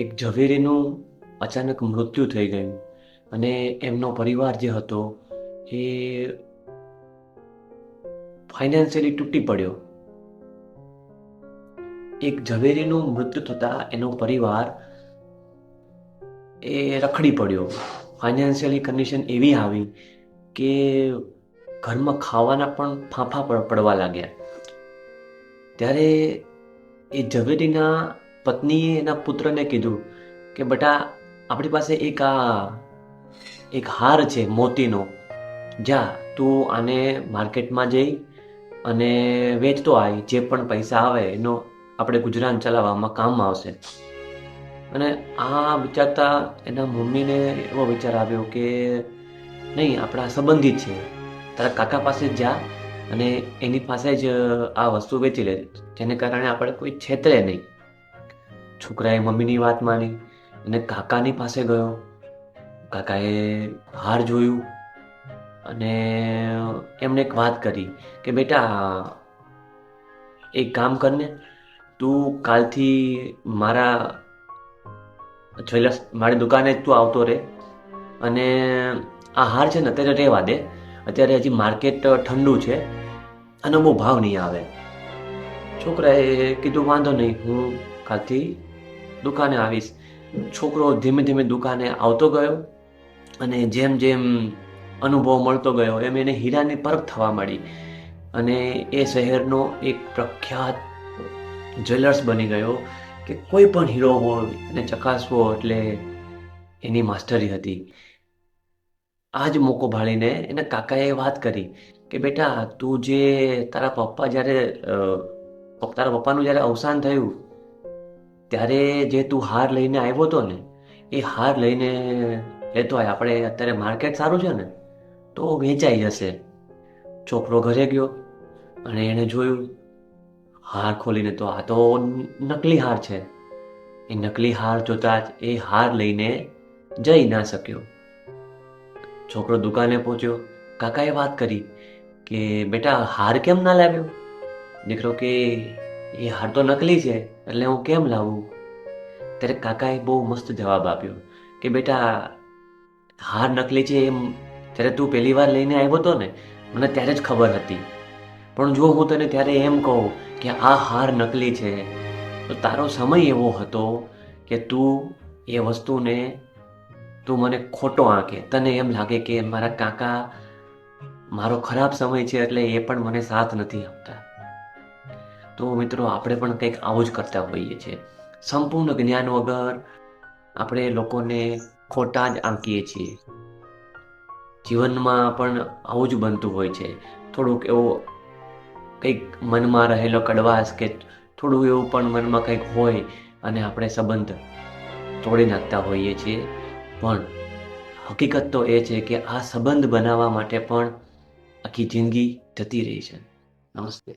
એક ઝવેરીનું અચાનક મૃત્યુ થઈ ગયું અને એમનો પરિવાર જે હતો એ ફાઇનાન્શિયલી તૂટી પડ્યો. એક ઝવેરીનું મૃત્યુ થતાં એનો પરિવાર એ રખડી પડ્યો. ફાઇનાન્શિયલી કન્ડિશન એવી આવી કે ઘરમાં ખાવાના પણ ફાંફા પડવા લાગ્યા. ત્યારે એ ઝવેરીના પત્નીએ એના પુત્રને કીધું કે, બેટા, આપણી પાસે એક આ, એક હાર છે મોતીનો. જા, તું આને માર્કેટમાં જઈ અને વેચતો આવી જે પણ પૈસા આવે એનો આપણે ગુજરાન ચલાવવામાં કામ આવશે. અને આ વિચારતા એના મમ્મીને એવો વિચાર આવ્યો કે, નહીં, આપણા સંબંધિત છે. તારા કાકા પાસે જ જા અને એની પાસે જ આ વસ્તુ વેચી લે, જેને કારણે આપણે કોઈ છેતરે નહીં. છોકરાએ મમ્મીની વાત માની અને કાકાની પાસે ગયો. કાકાએ હાર જોયું અને એમને એક વાત કરી કે, બેટા, એક કામ કરને તું કાલથી મારા જ્વેલર્સ મારી દુકાને જ તું આવતો રહે અને આ હાર છે ને અત્યારે રહેવા દે. અત્યારે હજી માર્કેટ ઠંડુ છે અને બહુ ભાવ નહીં આવે. છોકરાએ કીધું, વાંધો નહીં, હું કાલથી દુકાને આવીશ. છોકરો ધીમે ધીમે દુકાને આવતો ગયો અને જેમ જેમ અનુભવ મળતો ગયો એમ એને હીરાની પરખ થવા માંડી અને એ શહેરનો એક પ્રખ્યાત જ્વેલર્સ બની ગયો કે કોઈ પણ હીરો હોય એને ચકાસવો એટલે એની માસ્ટરી હતી. આ જ મોકો ભાળીને એને કાકાએ વાત કરી કે બેટા તું જે તારા પપ્પા જ્યારે તારા પપ્પાનું જ્યારે અવસાન થયું ત્યારે જે તું હાર લઈને આવ્યો હતો ને, એ હાર લઈને લેતો આય આપણે અત્યારે માર્કેટ સારું છે ને, તો વેચાઈ જશે. છોકરો ઘરે ગયો અને એણે જોયું, હાર ખોલીને તો આ તો નકલી હાર છે. એ નકલી હાર જોતા જ એ હાર લઈને જઈ ના શક્યો. છોકરો દુકાને પહોંચ્યો, કાકાએ વાત કરી કે, બેટા, હાર કેમ ના લાવ્યો? દીકરો કે એ હાર તો નકલી છે, એટલે હું કેમ લાવું? ત્યારે કાકાએ બહુ મસ્ત જવાબ આપ્યો કે બેટા, હાર નકલી છે એમ જ્યારે તું પહેલી વાર લઈને આવ્યો હતો ને, મને ત્યારે જ ખબર હતી. પણ જો હું તને ત્યારે એમ કહું કે આ હાર નકલી છે, તો તારો સમય એવો હતો કે તું એ વસ્તુને, તું મને ખોટો આંકે. તને એમ લાગે કે મારા કાકા મારો ખરાબ સમય છે, એટલે એ પણ મને સાથ નથી આપતા. તો મિત્રો, આપણે પણ કંઈક આવું જ કરતા હોઈએ છીએ. સંપૂર્ણ જ્ઞાન વગર આપણે લોકોને ખોટા જ આંકીએ છીએ. જીવનમાં પણ આવું જ બનતું હોય છે. થોડુંક એવું કંઈક મનમાં રહેલો કડવાશ કે થોડું એવું પણ મનમાં કંઈક હોય અને આપણે સંબંધ તોડી નાખતા હોઈએ છીએ. પણ હકીકત તો એ છે કે આ સંબંધ બનાવવા માટે પણ આખી જિંદગી જતી રહી છે. નમસ્તે.